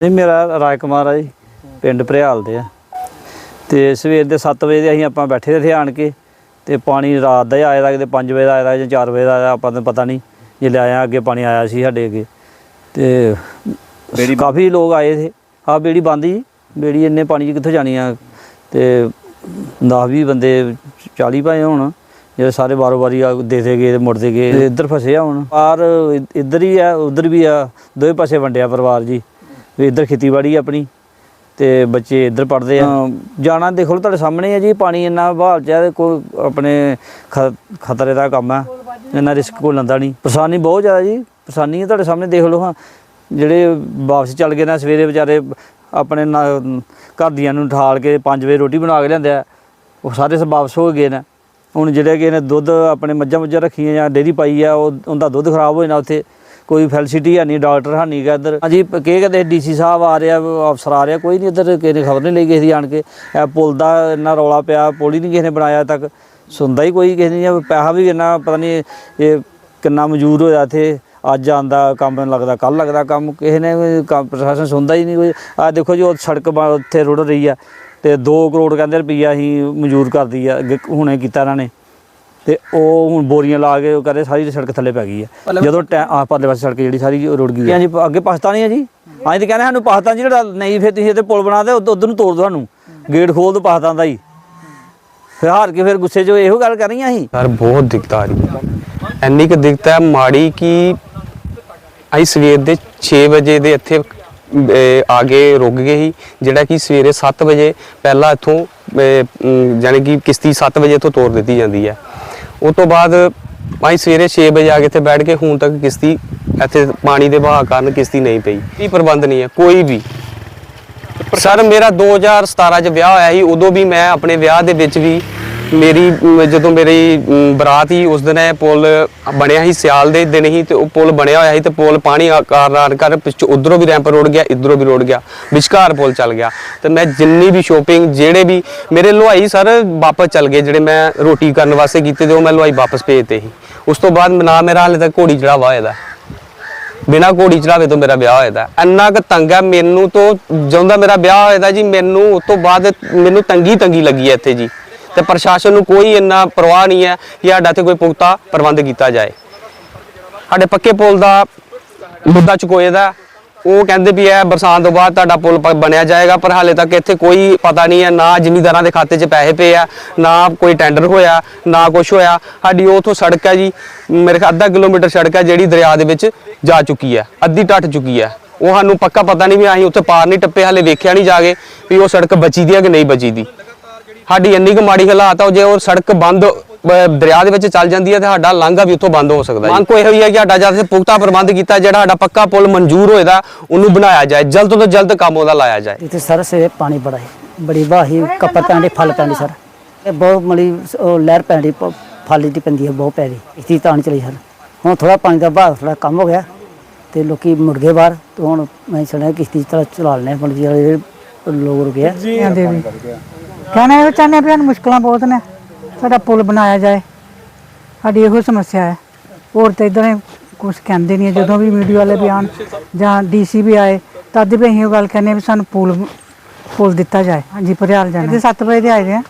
ਨਹੀਂ ਮੇਰਾ ਰਾਜ ਕੁਮਾਰ ਆ ਜੀ ਪਿੰਡ ਭਰਿਆਲ ਦੇ ਆ। ਤੇ ਸਵੇਰ ਦੇ 7 ਵਜੇ ਦੇ ਅਸੀਂ ਆਪਾਂ ਬੈਠੇ ਇੱਥੇ ਆਣ ਕੇ ਤੇ ਪਾਣੀ ਰਾਤ ਦਾ ਹੀ ਆਇਆ ਦਾ ਕਿਤੇ 5 ਵਜੇ ਦਾ ਆਇਆ ਦਾ ਜਾਂ 4 ਵਜੇ ਦਾ ਆਇਆ ਆਪਾਂ ਨੂੰ ਪਤਾ ਨਹੀਂ ਜੇ ਆਇਆ ਅੱਗੇ ਪਾਣੀ ਆਇਆ ਸੀ ਸਾਡੇ ਅੱਗੇ। ਤੇ ਕਾਫੀ ਲੋਕ ਆਏ ਥੇ ਆ ਬੇੜੀ ਬੰਦ ਜੀ ਬੇੜੀ ਇੰਨੇ ਪਾਣੀ 'ਚ ਕਿੱਥੋਂ ਜਾਣੀ ਆ? ਤੇ 10 20 ਬੰਦੇ 40 ਭਾਏ ਹੁਣ ਜਿਹੜੇ ਸਾਰੇ ਬਾਰੋ ਬਾਰੀ ਆ ਦੇਖਦੇ ਗਏ ਤੇ ਮੁੜਦੇ ਗਏ ਇੱਧਰ ਫਸੇ ਆ ਹੁਣ। ਪਾਰ ਇੱਧਰ ਹੀ ਆ ਉਧਰ ਵੀ ਆ ਦੋਵੇਂ ਪਾਸੇ ਵੰਡਿਆ ਪਰਿਵਾਰ ਜੀ। ਵੀ ਇੱਧਰ ਖੇਤੀਬਾੜੀ ਆ ਆਪਣੀ ਤੇ ਬੱਚੇ ਇੱਧਰ ਪੜਦੇ ਆ। ਜਾਣਾ ਦੇਖ ਲਓ ਤੁਹਾਡੇ ਸਾਹਮਣੇ ਆ ਜੀ ਪਾਣੀ ਇੰਨਾ ਬਹਾਲ ਚ ਤੇ ਕੋਈ ਆਪਣੇ ਖਤਰੇ ਦਾ ਕੰਮ ਆ। ਇੰਨਾ ਰਿਸਕ ਕੋਈ ਲੈਂਦਾ ਨਹੀਂ। ਪਰੇਸ਼ਾਨੀ ਬਹੁਤ ਜ਼ਿਆਦਾ ਜੀ ਪਰੇਸ਼ਾਨੀ ਹੈ ਤੁਹਾਡੇ ਸਾਹਮਣੇ ਦੇਖ ਲਓ ਹਾਂ। ਜਿਹੜੇ ਵਾਪਸ ਚੱਲ ਗਏ ਨਾ ਸਵੇਰੇ ਵਿਚਾਰੇ ਆਪਣੇ ਘਰ ਦੀਆਂ ਨੂੰ ਠਾਲ ਕੇ 5 ਵਜੇ ਰੋਟੀ ਬਣਾ ਕੇ ਲਿਆਂਦੇ ਆ। ਉਹ ਸਾਰੇ ਸ ਵਾਪਸ ਹੋ ਗਏ ਨੇ। ਹੁਣ ਜਿਹੜੇ ਕਿ ਨੇ ਦੁੱਧ ਆਪਣੇ ਮੱਝਾਂ ਮੁੱਝਾਂ ਰੱਖੀਆਂ ਜਾਂ ਡੇਰੀ ਪਾਈ ਆ ਉਹ ਉਹਦਾ ਦੁੱਧ ਖਰਾਬ ਹੋ ਜਾਣਾ ਉੱਥੇ। ਕੋਈ ਫੈਸਿਲਿਟੀ ਹੈ ਨਹੀਂ ਡਾਕਟਰ ਹੈ ਨਹੀਂ ਗਾ ਇੱਧਰ। ਹਾਂਜੀ, ਪ- ਕੀ ਕਹਿੰਦੇ ਡੀਸੀ ਸਾਹਿਬ ਆ ਰਿਹਾ, ਅਫਸਰ ਆ ਰਿਹਾ, ਕੋਈ ਨਹੀਂ ਇੱਧਰ, ਕਿਸੇ ਨੇ ਖਬਰ ਨਹੀਂ ਲਈ ਕਿਸੇ ਦੀ ਆਣ ਕੇ। ਇਹ ਪੁਲ ਦਾ ਇੰਨਾ ਰੌਲਾ ਪਿਆ, ਪੁਲ ਹੀ ਨਹੀਂ ਕਿਸੇ ਨੇ ਬਣਾਇਆ ਤੱਕ। ਸੁਣਦਾ ਹੀ ਕੋਈ ਕਿਸੇ ਨਹੀਂ ਪੈਸਾ ਵੀ ਇੰਨਾ, ਪਤਾ ਨਹੀਂ ਇਹ ਕਿੰਨਾ ਮੌਜੂਦ ਹੋਇਆ ਇੱਥੇ। ਅੱਜ ਆਂਦਾ ਕੰਮ ਲੱਗਦਾ ਕੱਲ ਲੱਗਦਾ ਕੰਮ, ਕਿਸੇ ਨੇ ਕੰਮ, ਪ੍ਰਸ਼ਾਸਨ ਸੁਣਦਾ ਹੀ ਨਹੀਂ ਕੋਈ। ਆ ਦੇਖੋ ਜੀ, ਉਹ ਸੜਕ ਉੱਥੇ ਰੁੜ ਰਹੀ ਆ, ਤੇ 2 ਕਰੋੜ ਕਹਿੰਦੇ ਰੁਪਈਆ ਹੀ ਮਨਜ਼ੂਰ ਕਰਦੀ ਆ ਹੁਣੇ ਕੀਤਾ ਇਹਨਾਂ ਨੇ। ਤੇ ਉਹ ਹੁਣ ਬੋਰੀਆਂ ਲਾ ਕੇ ਉਹ ਕਹਿੰਦੇ ਸਾਰੀ ਸੜਕ ਥੱਲੇ ਪੈ ਗਈ ਆ ਜਦੋਂ ਟੈ- ਆਹ ਪਰਲੇ ਪਾਸੇ ਸੜਕ ਜਿਹੜੀ ਸਾਰੀ ਉਹ ਰੁੜ ਗਈ ਆ ਹਾਂਜੀ ਅੱਗੇ ਪਾਕਿਸਤਾਨੀ ਆ ਜੀ। ਅਸੀਂ ਤਾਂ ਕਹਿੰਦੇ ਸਾਨੂੰ ਪਾਕਿਸਤਾਨ ਜਿਹੜਾ ਨਹੀਂ ਫਿਰ ਤੁਸੀਂ ਇੱਥੇ ਪੁਲ ਬਣਾ ਦੇ ਉਧਰ ਨੂੰ ਤੋੜ ਦੋ ਸਾਨੂੰ। ਗੇਟ ਖੋਲ ਦੋ ਪਾਕਿਸਤਾਨ ਦਾ ਹੀ। ਫਿਰ ਹਾਰ ਕੇ ਫਿਰ ਗੁੱਸੇ 'ਚ ਇਹੋ ਗੱਲ ਕਰ ਰਹੀਆਂ ਅਸੀਂ। ਯਾਰ ਬਹੁਤ ਦਿੱਕਤ ਆ ਰਹੀ ਹੈ। ਇੰਨੀ ਕੁ ਦਿੱਕਤ ਹੈ ਮਾੜੀ ਕਿ ਅਸੀਂ ਸਵੇਰ ਦੇ 6 ਵਜੇ ਦੇ ਇੱਥੇ ਆ ਕੇ ਰੁਕ ਗਏ ਸੀ ਜਿਹੜਾ ਕਿ ਸਵੇਰੇ 7 ਵਜੇ ਪਹਿਲਾਂ ਇੱਥੋਂ ਜਾਣੀ ਕਿ ਕਿਸ਼ਤੀ 7 ਵਜੇ ਤੋਂ ਤੋਰ ਦਿੱਤੀ ਜਾਂਦੀ ਹੈ। ਉਸ ਤੋਂ ਬਾਅਦ ਅਸੀਂ ਸਵੇਰੇ 6 ਵਜੇ ਆ ਕੇ ਇੱਥੇ ਬੈਠ ਕੇ ਹੁਣ ਤੱਕ ਕਿਸ਼ਤੀ ਇੱਥੇ ਪਾਣੀ ਦੇ ਵਹਾਅ ਕਾਰਨ ਕਿਸ਼ਤੀ ਨਹੀਂ ਪਈ। ਕੀ ਪ੍ਰਬੰਧ ਨਹੀਂ ਹੈ ਕੋਈ ਵੀ। ਸਰ ਮੇਰਾ 2017 ਚ ਵਿਆਹ ਹੋਇਆ ਸੀ ਉਦੋਂ ਵੀ ਮੈਂ ਆਪਣੇ ਵਿਆਹ ਦੇ ਵਿੱਚ ਵੀ ਮੇਰੀ ਜਦੋਂ ਮੇਰੀ ਬਰਾਤ ਸੀ ਉਸ ਦਿਨ ਇਹ ਪੁਲ ਬਣਿਆ ਸੀ, ਸਿਆਲ ਦੇ ਦਿਨ ਹੀ ਤੇ ਉਹ ਪੁਲ ਬਣਿਆ ਹੋਇਆ ਸੀ ਤੇ ਪੁਲ ਪਾਣੀ ਆ- ਕਾਰਨ ਕਰ ਪਿੱਛੇ ਉਧਰੋਂ ਵੀ ਰੈਂਪ ਰੋੜ ਗਿਆ, ਇਧਰੋਂ ਵੀ ਰੋੜ ਗਿਆ, ਵਿਚਕਾਰ ਪੁਲ ਚੱਲ ਗਿਆ। ਤੇ ਮੈਂ ਜਿੰਨੀ ਵੀ ਸ਼ੋਪਿੰਗ ਜਿਹੜੇ ਵੀ ਮੇਰੇ ਲੁਹਾਈ ਸਰ ਵਾਪਸ ਚੱਲ ਗਏ, ਜਿਹੜੇ ਮੈਂ ਰੋਟੀ ਕਰਨ ਵਾਸਤੇ ਕੀਤੇ ਤੇ ਉਹ ਮੈਂ ਲੁਹਾਈ ਵਾਪਸ ਭੇਜਤੇ ਸੀ। ਉਸ ਤੋਂ ਬਾਅਦ ਨਾ ਮੇਰਾ ਹਾਲੇ ਤੱਕ ਘੋੜੀ ਚੜਾਵਾ ਹੋਇਆ ਦਾ। ਬਿਨਾ ਘੋੜੀ ਚੜਾਵੇ ਤੋਂ ਮੇਰਾ ਵਿਆਹ ਹੋਇਆ ਦਾ। ਇੰਨਾ ਕੁ ਤੰਗ ਹੈ ਮੈਨੂੰ ਤੋਂ ਜਦੋਂ ਦਾ ਮੇਰਾ ਵਿਆਹ ਹੋਇਆ ਦਾ ਜੀ, ਮੈਨੂੰ ਉਸ ਤੋਂ ਬਾਅਦ ਮੈਨੂੰ ਤੰਗੀ ਤੰਗੀ ਲੱਗੀ ਹੈ ਇੱਥੇ ਜੀ। ਤੇ ਪ੍ਰਸ਼ਾਸਨ ਨੂੰ ਕੋਈ ਇੰਨਾ ਪਰਵਾਹ ਨਹੀਂ ਹੈ ਕਿ ਸਾਡਾ ਤੇ ਕੋਈ ਪੁਖਤਾ ਪ੍ਰਬੰਧ ਕੀਤਾ ਜਾਏ। ਸਾਡੇ ਪੱਕੇ ਪੁਲ ਦਾ ਮੁੱਦਾ ਚੁਕੋਏ ਦਾ ਉਹ ਕਹਿੰਦੇ ਵੀ ਇਹ ਬਰਸਾਤ ਤੋਂ ਬਾਅਦ ਤੁਹਾਡਾ ਪੁਲ ਪ- ਬਣਿਆ ਜਾਏਗਾ, ਪਰ ਹਾਲੇ ਤੱਕ ਇੱਥੇ ਕੋਈ ਪਤਾ ਨਹੀਂ ਹੈ, ਨਾ ਜ਼ਿਮੀਂਦਾਰਾਂ ਦੇ ਖਾਤੇ 'ਚ ਪੈਸੇ ਪਏ ਆ, ਨਾ ਕੋਈ ਟੈਂਡਰ ਹੋਇਆ, ਨਾ ਕੁਝ ਹੋਇਆ। ਸਾਡੀ ਉਥੋਂ ਸੜਕ ਹੈ ਜੀ, ਮੇਰੇ ਖਿਆਲ ਅੱਧਾ ਕਿਲੋਮੀਟਰ ਸੜਕ ਹੈ ਜਿਹੜੀ ਦਰਿਆ ਦੇ ਵਿੱਚ ਜਾ ਚੁੱਕੀ ਹੈ, ਅੱਧੀ ਟੱਟ ਚੁੱਕੀ ਹੈ। ਉਹ ਸਾਨੂੰ ਪੱਕਾ ਪਤਾ ਨਹੀਂ ਵੀ ਅਸੀਂ ਉੱਥੇ ਪਾਰ ਨਹੀਂ ਟੱਪੇ, ਹਾਲੇ ਵੇਖਿਆ ਨਹੀਂ ਜਾ ਕੇ ਵੀ ਉਹ ਸੜਕ ਬਚੀ ਦੀ ਹੈ ਕਿ ਨਹੀਂ ਬਚੀ ਦੀ ਸਾਡੀ ਇੰਨੀ ਕੁ ਮਾੜੀ ਹਾਲਾਤ ਆ ਜੇ ਉਹ ਸੜਕ ਬੰਦ ਦਰਿਆ ਦੇ ਵਿੱਚ ਚੱਲ ਜਾਂਦੀ ਹੈ ਤੇ ਸਾਡਾ ਲਾਂਘਾ ਵੀ ਉੱਥੋਂ ਬੰਦ ਹੋ ਸਕਦਾ ਹੈ ਮੰਗ ਕੋਈ ਇਹੋ ਹੀ ਹੈ ਕਿ ਸਾਡਾ ਜਦ ਸੇ ਪੁਖਤਾ ਪ੍ਰਬੰਧ ਕੀਤਾ ਜਿਹੜਾ ਸਾਡਾ ਪੱਕਾ ਪੁਲ ਮਨਜ਼ੂਰ ਹੋਏਦਾ ਉਹਨੂੰ ਬਣਾਇਆ ਜਾਏ ਜਲਦ ਤੋਂ ਜਲਦ ਕੰਮ ਉਹਦਾ ਲਾਇਆ ਜਾਏ। ਇੱਥੇ ਸਰ ਸਵੇਰੇ ਪਾਣੀ ਬੜਾ ਹੈ ਬੜੀ ਵਾਹੀ ਕੱਪੜ ਪੈਂਦੇ ਫਲ ਪੈਂਦੇ ਸਰ। ਇਹ ਬਹੁਤ ਮਲੀ ਉਹ ਲਹਿਰ ਪੈਂਦੀ ਫਲ ਦੀ ਪੈਂਦੀ ਹੈ ਬਹੁਤ ਪੈ ਰਹੀ ਇਸਦੀ ਤਾਂ ਚਲੀ ਸਰ। ਹੁਣ ਥੋੜਾ ਪਾਣੀ ਦਾ ਬਹਾਅ ਥੋੜਾ ਕੰਮ ਹੋ ਗਿਆ ਤੇ ਲੋਕੀ ਮੁੜ ਗਏ ਬਾਹਰ ਤੇ ਹੁਣ ਮੈਂ ਸੁਣਿਆ ਕਿਸ਼ਤੀ ਤਰ੍ਹਾਂ ਚਲਾ ਲੈਣੇ ਵਾਲੇ ਜਿਹੜੇ ਲੋਕ ਰੁਕੇ ਆ। ਕਹਿੰਦੇ ਵੀ ਕਹਿਣਾ ਇਹ ਚਾਹੁੰਦੇ ਹਾਂ ਵੀ ਸਾਨੂੰ ਮੁਸ਼ਕਲਾਂ ਬਹੁਤ ਨੇ, ਸਾਡਾ ਪੁਲ ਬਣਾਇਆ ਜਾਏ। ਸਾਡੀ ਇਹੋ ਸਮੱਸਿਆ ਹੈ। ਹੋਰ ਤਾਂ ਇਦਾਂ ਕੁਝ ਕਹਿੰਦੇ ਨਹੀਂ ਹੈ। ਜਦੋਂ ਵੀ ਮੀਡੀਆ ਵਾਲੇ ਵੀ ਆਉਣ ਜਾਂ ਡੀਸੀ ਵੀ ਆਏ, ਤਦ ਵੀ ਅਸੀਂ ਉਹ ਗੱਲ ਕਹਿੰਦੇ ਹਾਂ ਵੀ ਸਾਨੂੰ ਪੁਲ ਪੁਲ ਦਿੱਤਾ ਜਾਏ। ਹਾਂਜੀ ਭਰਿਆਲ ਜਾਣਾ। ਇਹਦੇ 7 ਵਜੇ ਦੇ ਆਏ ਦੇ ਆ।